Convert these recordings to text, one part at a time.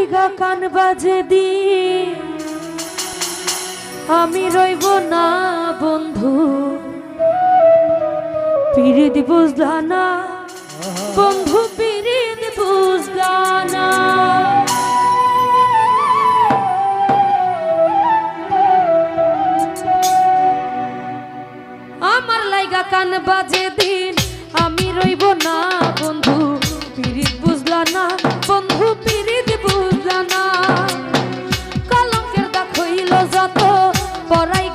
জায়গা কান বাজে দি আমি রইব না, বন্ধু। পিরিত বুঝলা না, বন্ধু, পিরিত বুঝলা না। আমার লাইগা কান বাজে দি por ahí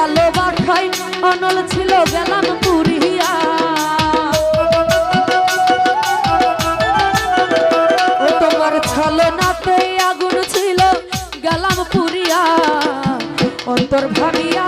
ভালোবাসায় অনল ছিল গেলাম পুরিয়া। তোমার ছলনাতে আগুন ছিল গেলাম পুরিয়া। অন্তর ভাবিয়া